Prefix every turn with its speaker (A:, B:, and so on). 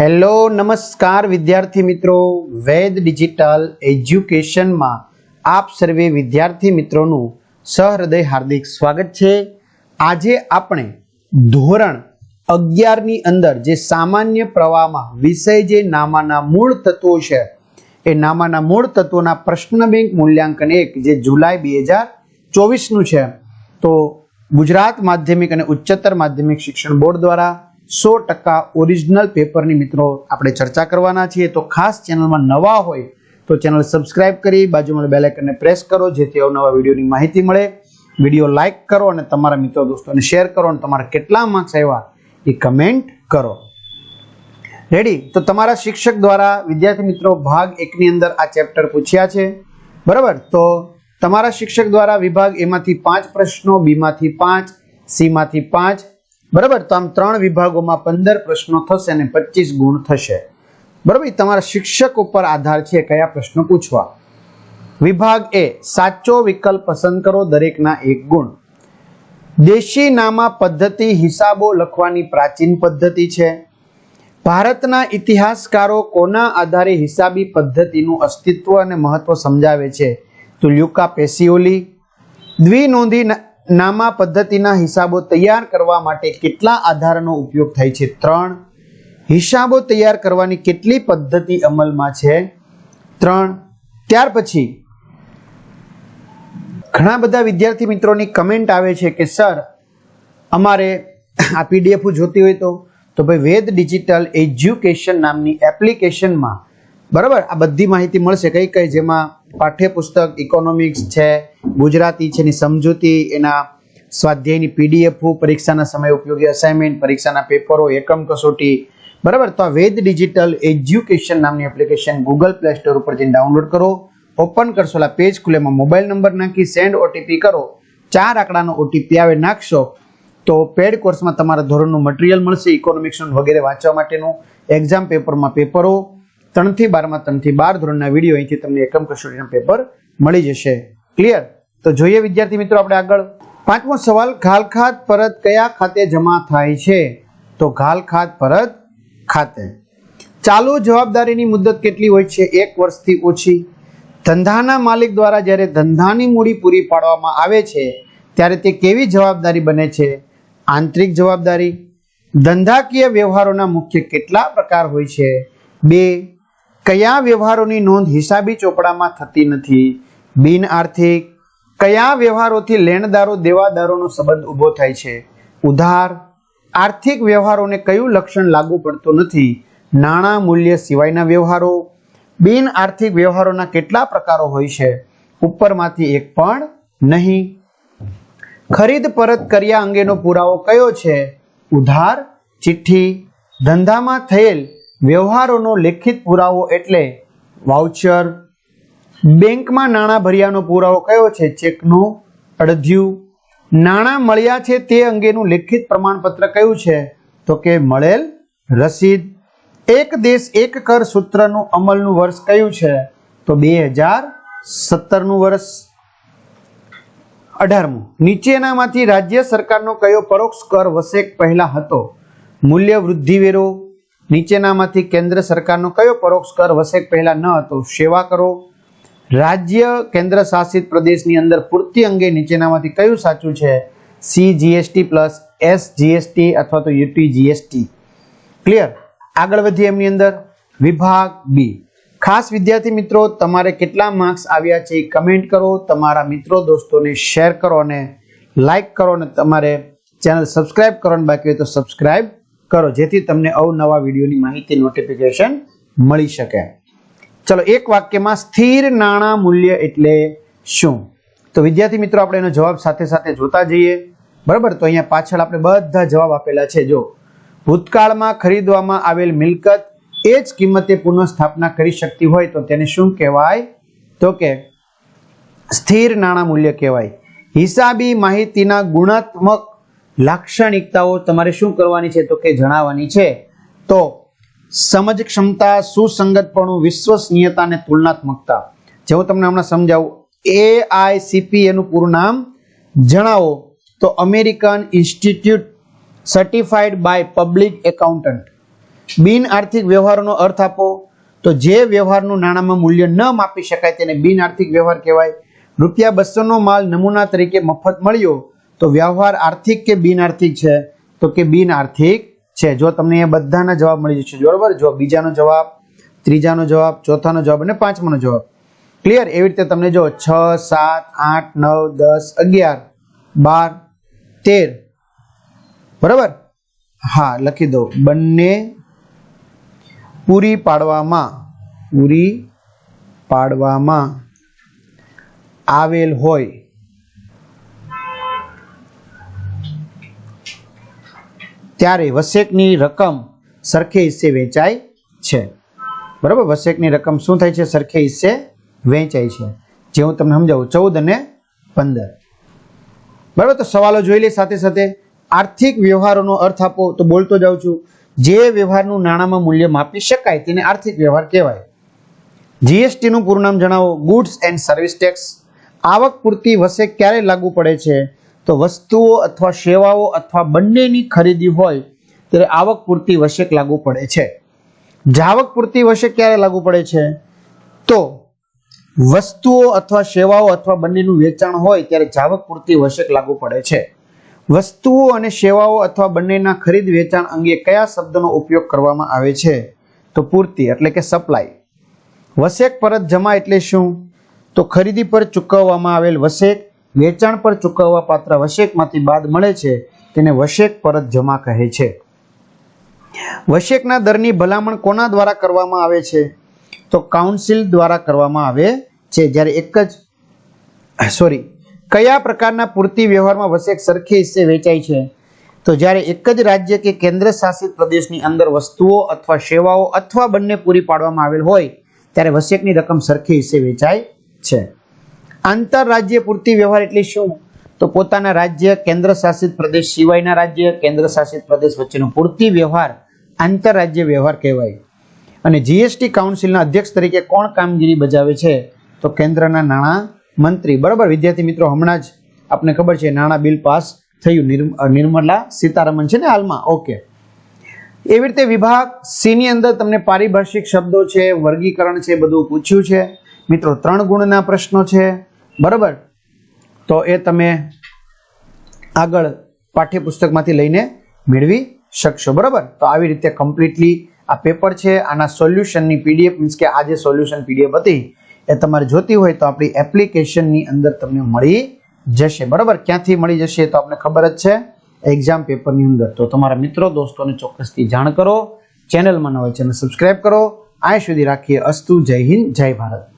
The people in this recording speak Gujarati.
A: હેલો નમસ્કાર વિદ્યાર્થી મિત્રો વેદ ડિજિટલ એજ્યુકેશનમાં આપ સર્વે વિદ્યાર્થી મિત્રોનું સહૃદય હાર્દિક સ્વાગત છે આજે આપણે ધોરણ અગિયારની અંદર જે સામાન્ય પ્રવાહમાં વિષય જે નામાના મૂળ તત્વો છે એ નામાના મૂળ તત્વોના પ્રશ્ન બેંક મૂલ્યાંકન એક જે જુલાઈ બે હજાર ચોવીસનું છે તો ગુજરાત માધ્યમિક અને ઉચ્ચતર માધ્યમિક શિક્ષણ બોર્ડ દ્વારા સો ટકા ઓરિજિનલ પેપરની મિત્રો આપણે ચર્ચા કરવાના છીએ તો ખાસ ચેનલમાં નવા હોય તો ચેનલ સબસ્ક્રાઇબ કરી બાજુમાં બેલ પ્રેસ કરો જેથી અવનવા વિડીયોની માહિતી મળે વિડીયો લાઇક કરો અને તમારા મિત્રો દોસ્તોને શેર કરો અને તમારા કેટલા માર્ક્સ આવ્યા એ કમેન્ટ કરો રેડી તો તમારા શિક્ષક દ્વારા વિદ્યાર્થી મિત્રો ભાગ એકની અંદર આ ચેપ્ટર પૂછ્યા છે બરાબર તો તમારા શિક્ષક દ્વારા વિભાગ એમાંથી પાંચ પ્રશ્નો બીમાંથી પાંચ સીમાંથી પાંચ બરાબર તો આમ ત્રણ વિભાગોમાં પંદર પ્રશ્નો થશે અને પચીસ ગુણ થશે બરાબર તમારા શિક્ષક ઉપર આધાર છે કયા પ્રશ્નો પૂછવા વિભાગ એ સાચો વિકલ્પ પસંદ કરો દરેકના એક ગુણ દેશી નામા પદ્ધતિ હિસાબો લખવાની પ્રાચીન પદ્ધતિ છે ભારતના ઇતિહાસકારો કોના આધારે હિસાબી પદ્ધતિનું અસ્તિત્વ અને મહત્વ સમજાવે છે તો લ્યુકા પેસિઓલી દ્વિનોંધી નામા પદ્ધતિના હિસાબો તૈયાર કરવા માટે કેટલા આધારનો ઉપયોગ થાય છે ત્રણ હિસાબો તૈયાર કરવાની કેટલી પદ્ધતિ અમલમાં છે ત્રણ ત્યાર પછી ઘણા બધા વિદ્યાર્થી મિત્રોની કમેન્ટ આવે છે કે સર અમારે આ પીડીએફ જોતી હોય તો તો ભાઈ વેદ ડિજિટલ એજ્યુકેશન નામની એપ્લિકેશનમાં બરાબર આ બધી માહિતી મળશે કઈ કઈ જેમાં પાઠ્યપુસ્તક ઇકોનોમિક્સ છે ગુજરાતી છે એની સમજૂતી એના સ્વાધ્યાયની પીડીએફ પરીક્ષાના સમય ઉપયોગી અસાઇનમેન્ટ પરીક્ષાના પેપરો એકમ કસોટી બરાબર તો આ વેદ ડિજિટલ એજ્યુકેશન નામની એપ્લિકેશન ગૂગલ પ્લે સ્ટોર ઉપર જઈને ડાઉનલોડ કરો ઓપન કરશો એટલે પેજ ખુલેમાં મોબાઈલ નંબર નાખી સેન્ડ ઓટીપી કરો ચાર આંકડાનો ઓટીપી આવે નાખશો તો પેડ કોર્સમાં તમારા ધોરણનું મટીરિયલ મળશે ઇકોનોમિક્સનું વગેરે વાંચવા માટેનું એક્ઝામ પેપરમાં પેપરો ત્રણથી બારમાં ત્રણથી બાર ધોરણના વિડીયો અહીંથી તમને એકમ કસોટીના પેપર મળી જશે ક્લિયર તો જોઈએ વિદ્યાર્થી મિત્રો આપણે આગળ પાંચમો સવાલ ઘાલખાત પરત કયા ખાતે જમા થાય છે તો ઘાલખાત પરત ખાતે ચાલુ જવાબદારીની મુદત કેટલી હોય છે એક વર્ષથી ઓછી ધંધાના માલિક દ્વારા જ્યારે ધંધાની મૂડી પૂરી પાડવામાં આવે છે ત્યારે તે કેવી જવાબદારી બને છે આંતરિક જવાબદારી ધંધાકીય વ્યવહારોના મુખ્ય કેટલા પ્રકાર હોય છે બે કયા વ્યવહારોની નોંધ હિસાબી ચોપડામાં થતી નથી બિન આર્થિક કયા વ્યવહારોથી લેણદારો દેવાદારોનો સંબંધ ઊભો થાય છે ઉધાર આર્થિક વ્યવહારોને કયું લક્ષણ લાગુ પડતું નથી નાણાં મૂલ્ય સિવાયના વ્યવહારો બિન આર્થિક વ્યવહારોના કેટલા પ્રકારો હોય છે ઉપરમાંથી એક પણ નહીં ખરીદ પરત કર્યા અંગેનો પુરાવો કયો છે ઉધાર ચિઠ્ઠી ધંધામાં થયેલ વ્યવહારોનો લેખિત પુરાવો એટલે વાઉચર બેંકમાં નાણાં ભર્યાનો પુરાવો કયો છે ચેકનું અડધ્યું નાણાં મળ્યા છે તે અંગેનું લેખિત પ્રમાણપત્ર કયું છે તો કે મળેલ રસીદ એક દેશ એક કર સૂત્રનું અમલનું વર્ષ કયું છે તો બે હજાર સત્તરનું વર્ષ અઢારમું નીચેનામાંથી રાજ્ય સરકારનો કયો પરોક્ષ કર વસેક પહેલા હતો મૂલ્ય વૃદ્ધિવેરો નીચેનામાંથી કેન્દ્ર સરકારનો કયો પરોક્ષ કર વસેક પહેલા ન હતો સેવા કરો રાજ્ય કેન્દ્ર શાસિત પ્રદેશની અંદર પૂર્તિ અંગે નીચેનામાંથી કયું સાચું છે C GST plus S GST અથવા તો યુટી જીએસટી ક્લિયર આગળ વધીએ એમની અંદર વિભાગ બી ખાસ વિદ્યાર્થી મિત્રો તમારે કેટલા માર્ક્સ આવ્યા છે એ કમેન્ટ કરો તમારા મિત્રો દોસ્તોને શેર કરો અને લાઇક કરો અને તમારે ચેનલ સબસ્ક્રાઇબ કરો બાકી હોય તો સબસ્ક્રાઇબ કરો જેથી તમને અવનવા વિડીયોની માહિતી નોટિફિકેશન મળી શકે ચલો એક વાક્યમાં સ્થિર નાણાં મૂલ્ય એટલે શું તો વિદ્યાર્થી મિત્રો આપણે એનો જવાબ સાથે સાથે જોતા જઈએ બરાબર તો અહીંયા પાછળ આપણે બધા જવાબ આપેલા છે જો ભૂતકાળમાં ખરીદવામાં આવેલ મિલકત એ જ કિંમતે પુનઃસ્થાપના કરી શકતી હોય તો તેને શું કહેવાય તો કે સ્થિર નાણાં મૂલ્ય કહેવાય હિસાબી માહિતીના ગુણાત્મક લાક્ષણિકતાઓ તમારે શું કરવાની છે તો કે જણાવવાની છે તો સમજ ક્ષમતા સુસંગતપણું વિશ્વસનીયતા અને તુલનાત્મકતા જે તમને હમણાં સમજાવું એ આઈ સીપી એનું પૂરું નામ જણાવો તો American Institute Certified by Public Accountant બિન આર્થિક વ્યવહારનો અર્થ આપો તો જે વ્યવહારનું નાણાંમાં મૂલ્ય ન માપી શકાય તેને બિન આર્થિક વ્યવહાર કહેવાય રૂપિયા બસોનો માલ નમૂના તરીકે મફત મળ્યો તો વ્યવહાર આર્થિક કે બિન આર્થિક છે તો કે બિન આર્થિક છે જો તમને એ બધાના જવાબ મળી જશે બરોબર જો બીજાનો જવાબ ત્રીજાનો જવાબ ચોથાનો જવાબ અને પાંચમાનો જવાબ ક્લિયર એવી રીતે તમને જો છ સાત આઠ નવ દસ અગિયાર બાર તેર બરાબર હા લખી દો બંને પૂરી પાડવામાં પૂરી પાડવામાં આવેલ હોય ત્યારે વસેકની રકમ સરખે હિસ્સે વેચાય છે બરાબર વસેકની રકમ શું થાય છે સરખે હિસ્સે વેચાય છે જે હું તમને સમજાવું ચૌદ અને પંદર બરાબર તો સવાલો જોઈ લે સાથે સાથે આર્થિક વ્યવહારોનો અર્થ આપો તો બોલતો જાઉં છું જે વ્યવહારનું નાણાંમાં મૂલ્ય માપી શકાય તેને આર્થિક વ્યવહાર કહેવાય જીએસટીનું પૂરું નામ જણાવો ગુડ્સ એન્ડ સર્વિસ ટેક્સ આવક પૂરતી વસેક ક્યારે લાગુ પડે છે તો વસ્તુઓ અથવા સેવાઓ અથવા બંનેની ખરીદી હોય ત્યારે આવક પૂરતી વશ્યક લાગુ પડે છે જાવક પૂરતી વશેક ક્યારે લાગુ પડે છે તો વસ્તુઓ અથવા સેવાઓ અથવા બંનેનું વેચાણ હોય ત્યારે જાવક પૂરતી વશ્યક લાગુ પડે છે વસ્તુઓ અને સેવાઓ અથવા બંનેના ખરીદ વેચાણ અંગે કયા શબ્દનો ઉપયોગ કરવામાં આવે છે તો પૂરતી એટલે કે સપ્લાય વસેક પરત જમા એટલે શું તો ખરીદી પર ચૂકવવામાં આવેલ વસેક વેચાણ પર ચૂકવવા પાત્ર વશેકમાંથી બાદ મળે છે તેને વશેક પરત જમા કહે છે વશેકના દરની ભલામણ કોના દ્વારા કરવામાં આવે છે તો કાઉન્સિલ દ્વારા કરવામાં આવે છે જ્યારે એક જ સોરી કયા પ્રકારના પૂરતી વ્યવહારમાં વશેક સરખી હિસ્સે વેચાય છે તો જ્યારે એક જ રાજ્ય કે કેન્દ્ર શાસિત પ્રદેશની અંદર વસ્તુઓ અથવા સેવાઓ અથવા બંને પૂરી પાડવામાં આવેલ હોય ત્યારે વશેકની રકમ સરખી હિસ્સે વેચાય છે આંતરરાજ્ય પૂરતી વ્યવહાર એટલે શું તો પોતાના રાજ્ય કેન્દ્ર શાસિત પ્રદેશ સિવાયના રાજ્ય કેન્દ્ર શાસિત પ્રદેશ વચ્ચેનો પૂરતી વ્યવહાર આંતરરાજ્ય વ્યવહાર કહેવાય અને જીએસટી કાઉન્સિલના અધ્યક્ષ તરીકે કોણ કામગીરી બજાવે છે તો કેન્દ્રના નાણાં મંત્રી બરાબર વિદ્યાર્થી મિત્રો હમણાં જ આપને ખબર છે નાણાં બિલ પાસ થયું નિર્મલા સીતારમણ છે ને હાલમાં ઓકે એવી રીતે વિભાગ સીની અંદર તમને પારિભાષિક શબ્દો છે વર્ગીકરણ છે બધું પૂછ્યું છે મિત્રો ત્રણ ગુણના પ્રશ્નો છે બરાબર તો એ તમે આગળ પાઠ્યપુસ્તકમાંથી લઈને મેળવી શકશો બરાબર તો આવી રીતે કમ્પ્લીટલી આ પેપર છે આના સોલ્યુશનની પીડીએફ મીન્સ કે આ જે સોલ્યુશન પીડીએફ હતી એ તમારે જોતી હોય તો આપણી એપ્લિકેશનની અંદર તમને મળી જશે બરાબર ક્યાંથી મળી જશે તો આપણે ખબર જ છે એક્ઝામ પેપરની અંદર તો તમારા મિત્રો દોસ્તોને ચોક્કસથી જાણ કરો ચેનલમાં ન હોય છે સબસ્ક્રાઇબ કરો આ સુધી રાખીએ અસ્તુ જય હિન્દ જય ભારત